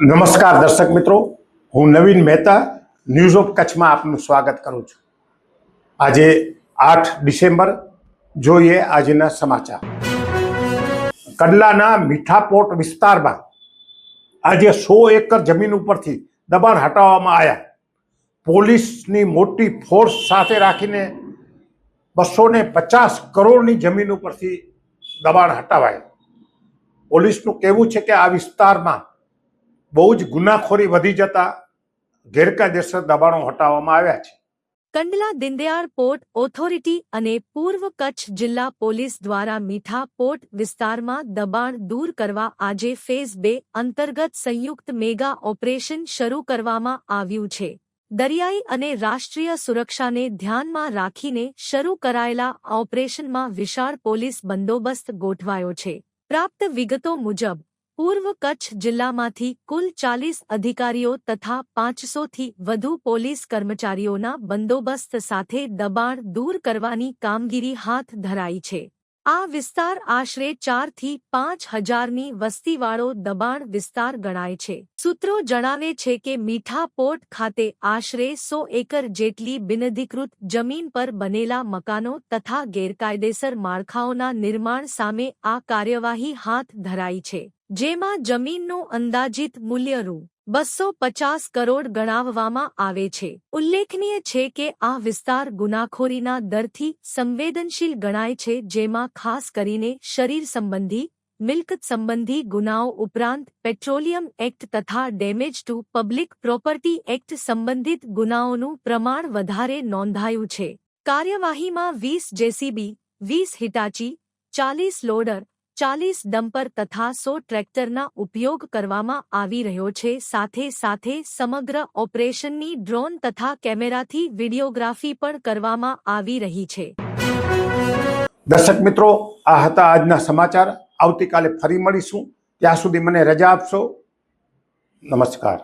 નમસ્કાર દર્શક મિત્રો, હું નવીન મહેતા ન્યૂઝ ઓફ કચ્છમાં આપનું સ્વાગત કરું છું. આજે આઠ ડિસેમ્બર, જોઈએ આજના સમાચાર. કંડલાના મીઠાપોટ વિસ્તારમાં આજે સો એકર જમીન ઉપરથી દબાણ હટાવવામાં આવ્યા. પોલીસની મોટી ફોર્સ સાથે રાખીને બસો ને પચાસ કરોડની જમીન ઉપરથી દબાણ હટાવાય. પોલીસનું કહેવું છે કે આ વિસ્તારમાં બહુ જ ગુનાખોરી વધી જતા ગેરકાયદેસર દબાણો હટાવવામાં આવ્યા છે. કંડલા દિનદયાળ પોર્ટ ઓથોરિટી અને પૂર્વ કચ્છ જિલ્લા પોલીસ દ્વારા મીઠા પોર્ટ વિસ્તારમાં દબાણ દૂર કરવા આજે ફેઝ બે અંતર્ગત સંયુક્ત મેગા ઓપરેશન શરૂ કરવામાં આવ્યું છે. દરિયાઈ અને રાષ્ટ્રીય સુરક્ષાને ધ્યાનમાં રાખીને શરૂ કરાયેલા ઓપરેશનમાં વિશાળ પોલીસ બંદોબસ્ત ગોઠવાયો છે. પ્રાપ્ત વિગતો મુજબ પૂર્વ કચ્છ જિલ્લામાંથી કુલ ચાલીસ અધિકારીઓ તથા પાંચસોથી વધુ પોલીસ કર્મચારીઓના બંદોબસ્ત સાથે દબાણ દૂર કરવાની કામગીરી હાથ ધરાઈ છે. આ વિસ્તાર આશરે ચારથી પાંચ હજારની વસ્તીવાળો દબાણ વિસ્તાર ગણાય છે. સૂત્રો જણાવે છે કે મીઠા પોર્ટ ખાતે આશરે સો એકર જેટલી બિનધિકૃત જમીન પર બનેલા મકાનો તથા ગેરકાયદેસર માળખાઓના નિર્માણ સામે આ કાર્યવાહી હાથ ધરાઈ છે. જેમાં જમીનનું અંદાજિત મૂલ્ય રૂ બસો પચાસ કરોડ ગણાવવામાં આવે છે. ઉલ્લેખનીય છે કે આ વિસ્તાર ગુનાખોરીના દરથી સંવેદનશીલ ગણાય છે, જેમાં ખાસ કરીને શરીર સંબંધી મિલકત સંબંધી ગુનાઓ ઉપરાંત પેટ્રોલિયમ એક્ટ તથા damage to public property act સંબંધિત ગુનાઓનું પ્રમાણ વધારે નોંધાયું છે. કાર્યવાહીમાં વીસ જેસીબી, વીસ હિટાચી, ચાલીસ લોડર ચાલીસ ડમ્પર તથા સો ટ્રેક્ટરના ઉપયોગ કરવામાં આવી રહ્યો છે. સાથે સાથે સમગ્ર ઓપરેશનની ડ્રોન તથા કેમેરાથી વિડીયોગ્રાફી પણ કરવામાં આવી રહી છે. દર્શક મિત્રો, આ હતા આજના સમાચાર. આવતીકાલે ફરી મળીશું. ત્યાં સુધી મને રજા આપશો. નમસ્કાર.